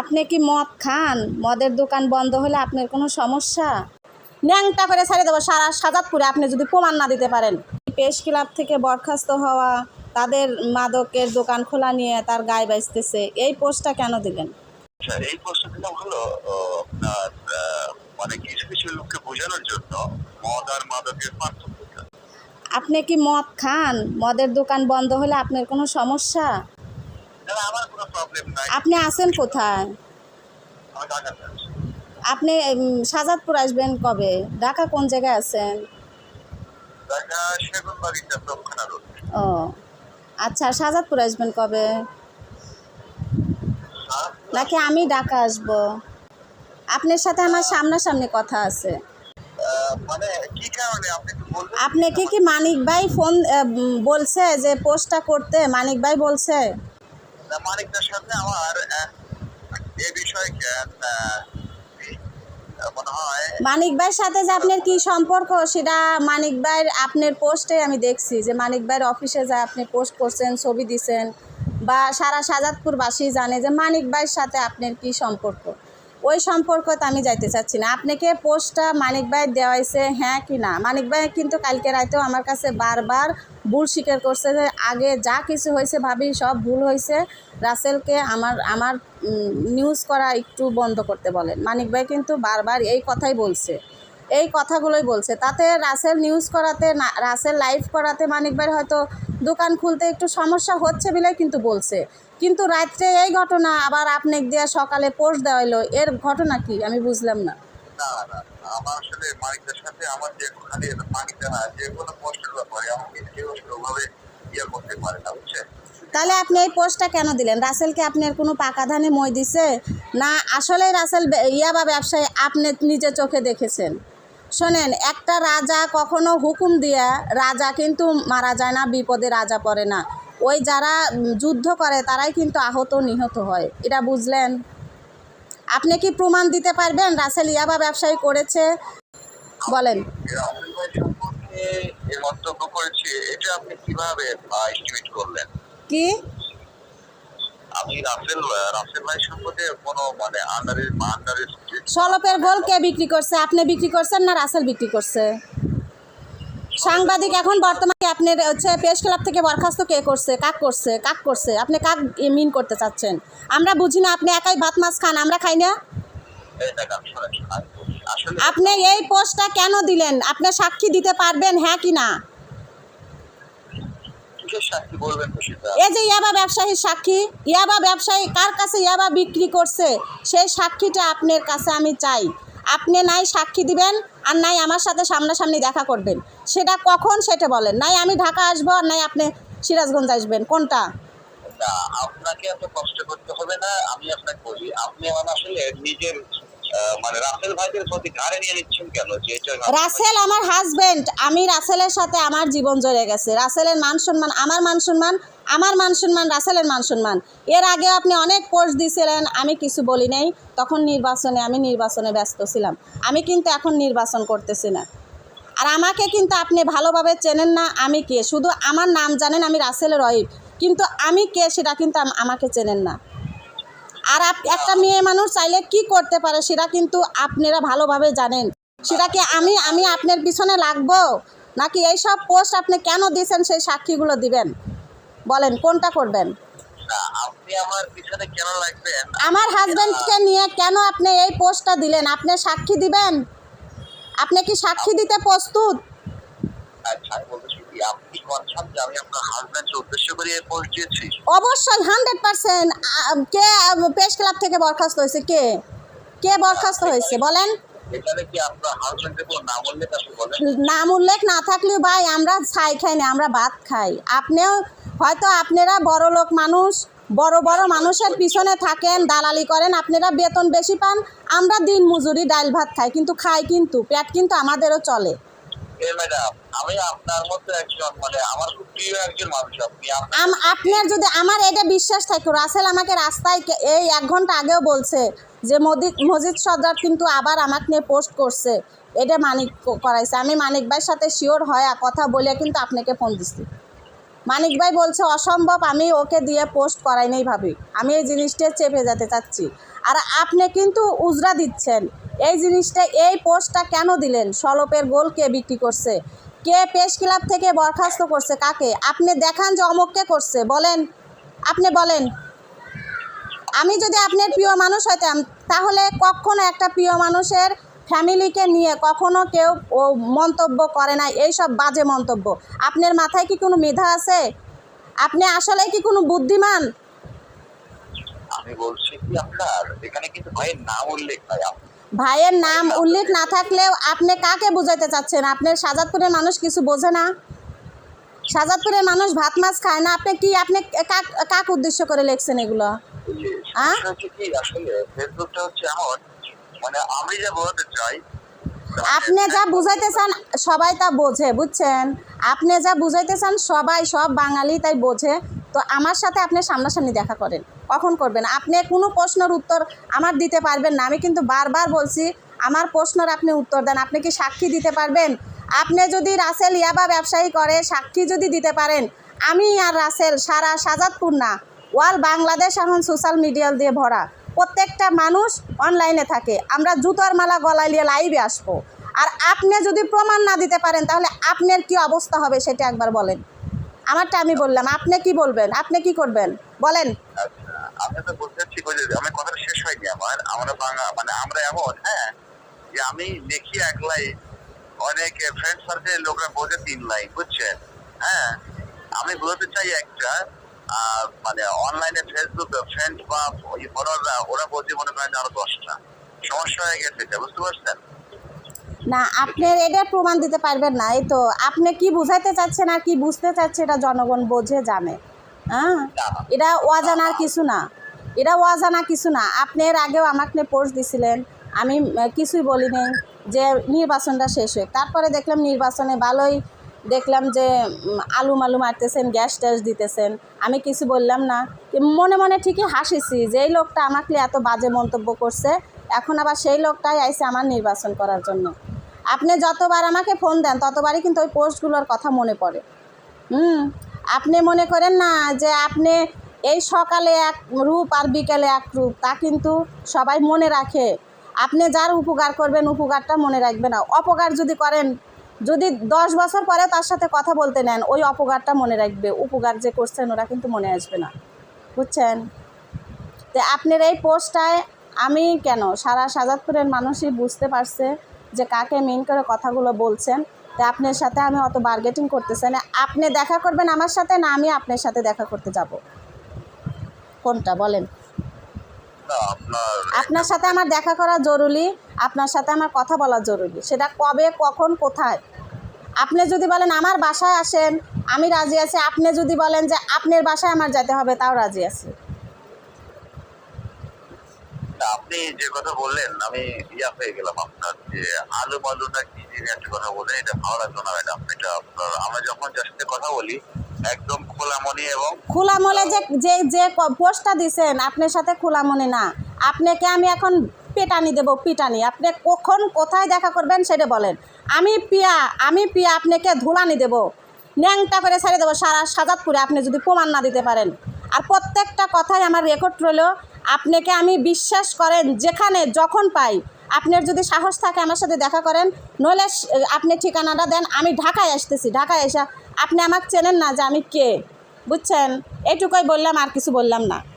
আপনি কি মদ খান? মদের দোকান বন্ধ হলে আপনার কোনো সমস্যা? ন্যাংটা করে ছাড়িয়ে দেবো সারা সাজাদপুরে আপনি যদি প্রমাণ না দিতে পারেন। পেশ ক্লাব থেকে বরখাস্ত হওয়া তাদের মাদকের দোকান খোলা নিয়ে তার গায়ে বাঁচতেছে এই পোস্টটা কেন দিলেন? আচ্ছা এই দিলাম হলো আপনার মানে কিছু কিছু লোককে বোঝানোর জন্য মদ আর মাদকের পার্থক্যটা। আপনি কি মদ খান? মদের দোকান বন্ধ হলে আপনার কোনো সমস্যা? আপনি আছেন কোথায়? আপনি সাজাদপুর আসবেন কবে? ঢাকা কোন জায়গায় আছেন? ও আচ্ছা সাজাদপুর আসবেন কবে? নাকি আমি ঢাকা আসব? আপনার সাথে আমার সামনাসামনি কথা আছে। মানে আপনি কি কি মানিক ভাই ফোন বলছে যে পোস্টটা করতে? মানিক ভাই বলছে? সাথে আমার এ বিষয়ে মানিক ভাইয়ের সাথে যে আপনার কি সম্পর্ক, সেটা মানিক ভাইয়ের আপনার পোস্টে আমি দেখছি যে মানিক ভাইয়ের অফিসে যা আপনি পোস্ট করছেন, ছবি দিছেন, বা সারা সাজাদপুরবাসী জানে যে মানিক ভাইয়ের সাথে আপনার কি সম্পর্ক। ওই সম্পর্কতে আমি যাইতে চাচ্ছি না। আপনাকে পোস্টটা মানিক ভাই দেওয়াইছে হ্যাঁ কি না? মানিক ভাই কিন্তু কালকে রাতেও আমার কাছে বারবার ভুল স্বীকার করছে যে আগে যা কিছু হয়েছে ভাবি, সব ভুল হয়েছে। রাসেলকে আমার আমার নিউজ করা একটু বন্ধ করতে বলেন। মানিক ভাই কিন্তু বারবার এই কথাই বলছে। এই কথাগুলোই বলছে। তাতে রাসেল নিউজ করাতে না রাসেল লাইভ করাতে মানিক ভাই হয়তো দোকান খুলতে একটু সমস্যা হচ্ছে বলে কিন্তু বলছে। কিন্তু রাত্রে এই ঘটনা আবার আপনি দিয়ে সকালে পোস্ট দেওয়া হলো এর ঘটনা কি? আমি বুঝলাম না। না না আমার আসলে মানিকদার সাথে আমার যে খালি মানিকদা না যে কোনো পোস্টের ব্যাপারে আমাকে কেউ আসলে ইয়ে করতে পারে না বুঝছেন? তাহলে আপনি এই পোস্টটা কেন দিলেন? রাসেলকে আপনার কোনো পাকা ধানে মই দিছে? না আসলে রাসেল ইয়া বা ব্যবসায়ী আপনি নিজে চোখে দেখেছেন? শোনেন একটা রাজা কখনো হুকুম দিয়া রাজা কিন্তু মারা যায় না বিপদে রাজা পড়ে না। ওই যারা যুদ্ধ করে তারাই কিন্তু আহত নিহত হয়। এটা বুঝলেন? আপনি কি প্রমাণ দিতে পারবেন? রাসেল ইয়াবা ব্যবসায়ী করেছে? বলেন। মন্তব্য করেছি এটা আপনি কীভাবে এস্টিমেট করলেন? কি? আমি রাসেল রাসেল ভাই সম্পর্কে কোনো মানে আন্ডারের আন্ডারের সলপের গোল কে বিক্রি করছে? আপনি বিক্রি করছেন না রাসেল বিক্রি করছে? সাংবাদিক এখন বর্তমানে আপনার হচ্ছে প্রেস ক্লাব থেকে বরখাস্ত কে করছে? কাক করছে? কাক করছে? আপনি কাক মিন করতে চাচ্ছেন? আমরা বুঝি না আপনি একাই ভাত মাছ খান আমরা খাই না? আপনি এই পোস্টটা কেন দিলেন? আপনি সাক্ষী দিতে পারবেন হ্যাঁ কি না? সাক্ষী বলবেন তো সেটা? এই যে ইয়াবা ব্যবসায়ীর সাক্ষী ইয়াবা ব্যবসায়ী কার কাছে ইয়াবা বিক্রি করছে সেই সাক্ষীটা আপনার কাছে আমি চাই। আপনি নাই সাক্ষী দিবেন আর নাই আমার সাথে সামনাসামনি দেখা করবেন। সেটা কখন সেটা বলেন। নাই আমি ঢাকা আসব আর নাই আপনি সিরাজগঞ্জ আসবেন। কোনটা? না আপনাকে এত কষ্ট করতে হবে না আমি আপনাকে বলি আপনি আমার আসলে নিজের মানে রাসেল ভাইদের প্রতি ঘাড়ে নিয়ে নিচ্ছেন কেন? রাসেল আমার হাজবেন্ড আমি রাসেলের সাথে আমার জীবন জড়ে গেছে। রাসেলের মান সম্মান, আমার মান সম্মান, আমার মান সম্মান, রাসেলের মান সম্মান। এর আগে আপনি অনেক পোস্ট দিয়েছিলেন আমি কিছু বলি নাই। তখন নির্বাচনে, আমি নির্বাচনে ব্যস্ত ছিলাম। আমি কিন্তু এখন নির্বাচন করতেছি না। আর আমাকে কিন্তু আপনি ভালোভাবে চেনেন না, আমি কে? শুধু আমার নাম জানেন, আমি রাসেলের ওয়াইফ কিন্তু আমি কে সেটা কিন্তু আমাকে চেনেন না। আর একটা মেয়ে মানুষ চাইলে কি করতে পারে সেটা কিন্তু আপনারা ভালোভাবে জানেন। সেটা কি আমি আমি আপনার পিছনে লাগবো? নাকি এই সব পোস্ট আপনি কেন দিয়েছেন সেই সাক্ষীগুলো দিবেন? বলেন কোনটা করবেন? আমার হাজব্যান্ডকে নিয়ে কেন আপনি এই পোস্টটা দিলেন? আপনি সাক্ষী দিবেন? আপনি কি সাক্ষী দিতে প্রস্তুত? আমি বলতেছি কি আপনি কনসার্ন যে আমি আপনার হাজব্যান্ডের উদ্দেশ্য করে পোস্ট দিয়েছি। অবশ্যই হান্ড্রেড পার্সেন্ট কে প্রেস ক্লাব থেকে বরখাস্ত হয়েছে কে? কে বরখাস্ত হয়েছে বলেন। নাম উল্লেখ না থাকলেও ভাই আমরা ছাই খাই না আমরা ভাত খাই। আপনিও হয়তো আপনারা বড় লোক মানুষ বড় বড় মানুষের পিছনে থাকেন দালালি করেন আপনারা বেতন বেশি পান আমরা দিন মজুরি ডাল ভাত খাই কিন্তু খাই কিন্তু পেট কিন্তু আমাদেরও চলে। মানে আপনার যদি আমার এটা বিশ্বাস থাকে, রাসেল আমাকে রাস্তায় এই এক ঘণ্টা আগেও বলছে যে মজিদ সর্দার কিন্তু আবার আমাকে নিয়ে পোস্ট করছে। এটা মানিক করাইছে। আমি মানিক ভাইয়ের সাথে শিওর হয় কথা বলে কিন্তু আপনাকে ফোন দিচ্ছি মানিক ভাই বলছে, অসম্ভব, আমি ওকে দিয়ে পোস্ট করাই নেই ভাবি। আমি এই জিনিসটা চেপে যেতে চাচ্ছি। আর আপনি কিন্তু উজরা দিচ্ছেন। এই জিনিসটা, এই পোস্টটা কেন দিলেন? সলপের গোল কে বিক্রি করছে? কে পেশ ক্লাব থেকে বরখাস্ত করছে? কাকে? আপনি দেখান যে অমুককে করছে। বলেন। আপনি বলেন। আমি যদি আপনার প্রিয় মানুষ হইতাম তাহলে কখনো একটা প্রিয় মানুষের ফ্যামিলিকে নিয়ে কখনো কেউ ও মন্তব্য করে না। এইসব বাজে মন্তব্য। আপনার মাথায় কি কোনো মেধা আছে? আপনি আসলে কি কোনো বুদ্ধিমান? আমি বলছি কি আপনার? এখানে কিন্তু ভাইয়ের নাম উল্লেখ নাই। ভাইয়ের নাম উল্লেখ না থাকলেও আপনি কাকে বুঝাইতে চাচ্ছেন? আপনার সাজাদপুরের মানুষ কিছু বোঝে না। সাজাদপুরের মানুষ ভাত মাছ খায় না। আপনি কি আপনি কাক কাক উদ্দেশ্য করে লিখছেন এগুলো? ফেসবুকটা হচ্ছে এমন মানে আমি যা বলতে চাই আপনি যা বুঝাইতে চান সবাই তা বোঝে বুঝছেন? আপনি যা বুঝাইতে চান সবাই সব বাঙালি তাই বোঝে। তো আমার সাথে আপনি সামনাসামনি দেখা করেন। কখন করবেন? আপনি কোনো প্রশ্নের উত্তর আমার দিতে পারবেন না। আমি কিন্তু বারবার বলছি, আমার প্রশ্নের আপনি উত্তর দেন। আপনি কি সাক্ষী দিতে পারবেন? আপনি যদি রাসেল ইয়াবা ব্যবসায়ী করে, সাক্ষী যদি দিতে পারেন, আমি আর রাসেল সারা সাজাদপুর না, ওয়াল বাংলাদেশ এখন সোশ্যাল মিডিয়া দিয়ে ভরা। প্রত্যেকটা মানুষ অনলাইনে থাকে। আমরা জুতোর মালা গলায় নিয়ে লাইভে আসব। আর আপনি যদি প্রমাণ না দিতে পারেন, তাহলে আপনার কি অবস্থা হবে সেটা একবার বলেন। আমারটা আমি বললাম। আপনি কি বলবেন? আপনি কি করবেন? বলেন। আমি তো বলতে চাচ্ছি আমার কথাটা শেষ হয়নি আমার। আমরা বাংলা মানে আমরা এমন হ্যাঁ যে আমি এক লাইন অনেক ফ্রেন্ড সার্কেলের লোকরা বোঝে তিন লাইন বুঝছেন? হ্যাঁ আমি বলতে চাই একটা মানে অনলাইনে ফেসবুক ফ্রেন্ড বা ফলোয়াররা ওরা মনে করেন আরও দশটা। সমস্যা হয়ে গেছে এটা, বুঝতে পারছেন? না আপনি এটা প্রমাণ দিতে পারবেন না, এই তো। আপনি কি বুঝাইতে চাচ্ছেন আর কি বুঝতে চাচ্ছে এটা জনগণ বোঝে, জানে। হ্যাঁ? এটা অজানার কিছু না। এটা অজানা কিছু না। আপনি এর আগেও আমাকে পোস্ট দিছিলেন। আমি কিছুই বলি নাই যে নির্বাচনটা শেষ হয়ে তারপরে দেখলাম নির্বাচনে ভালোই দেখলাম যে আলু মালু মারতেছেন, গ্যাস ট্যাস দিতেছেন। আমি কিছু বললাম না। মনে মনে ঠিকই হাসিছি যে, এই লোকটা আমাকে এত বাজে মন্তব্য করছে। এখন আবার সেই লোকটাই আইসে আমার নির্বাচন করার জন্য। আপনি যতবার আমাকে ফোন দেন, ততবারই কিন্তু ওই পোস্টগুলোর কথা মনে পড়ে। হুম? আপনি মনে করেন না যে আপনি এই সকালে এক রূপ আর বিকেলে এক রূপ, তা কিন্তু সবাই মনে রাখে। আপনি যার উপকার করবেন, উপকারটা মনে রাখবে না। অপকার যদি করেন, যদি দশ বছর পরে তার সাথে কথা বলতে নেন, ওই অপকারটা মনে রাখবে। উপকার যে করছেন, ওরা কিন্তু মনে আসবে না। বুঝছেন? তো আপনার এই পোস্টটায় আমি কেন? সারা সাজাদপুরের মানুষই বুঝতে পারছে যে কাকে মেন করে কথাগুলো বলছেন। তো আপনার সাথে আমি অত বার্গেটিং করতেছি না। আপনি দেখা করবেন আমার সাথে না আমি আপনার সাথে দেখা করতে যাব। কোনটা বলেন? আপনার আপনার সাথে আমার দেখা করা জরুরি আপনার সাথে আমার কথা বলা জরুরি। সেটা কবে কখন কোথায়? আপনি যদি বলেন আমার বাসায় আসেন আমি রাজি আছি। আপনি যদি বলেন যে আপনার বাসায় আমার যেতে হবে তাও রাজি আছি। তা আপনি যে কথা বললেন, আমি ইয়া হয়ে গেলাম আপনার যে আলু মালুটা কি জিনিস একটা কথা বললেন, এটা ভালো লাগল না, ম্যাডাম। এটা আপনার, আমরা যখন যার সাথে কথা বলি, একদম খোলা মনে এবং খোলা মনে যে যে যে পোস্টটা দিছেন, আপনার সাথে খোলা মনে না। আপনাকে আমি এখন পেটানি দেবো, পিটানি। আপনি কখন কোথায় দেখা করবেন সেটা বলেন। আমি পিয়া আমি পিয়া আপনাকে ধুলানি দেবো। ন্যাংটা করে ছেড়ে দেবো সারা সাজাত করে আপনি যদি প্রমাণ না দিতে পারেন। আর প্রত্যেকটা কথাই আমার রেকর্ড রইল। আপনাকে আমি বিশ্বাস করেন, যেখানে যখন পাই। আপনার যদি সাহস থাকে আমার সাথে দেখা করেন, নইলে আপনি ঠিকানাটা দেন, আমি ঢাকায় আসতেছি। ঢাকায় এসে আপনি আমাকে চেনেন না যে আমি কে। বুঝছেন? এটুকুই বললাম, আর কিছু বললাম না।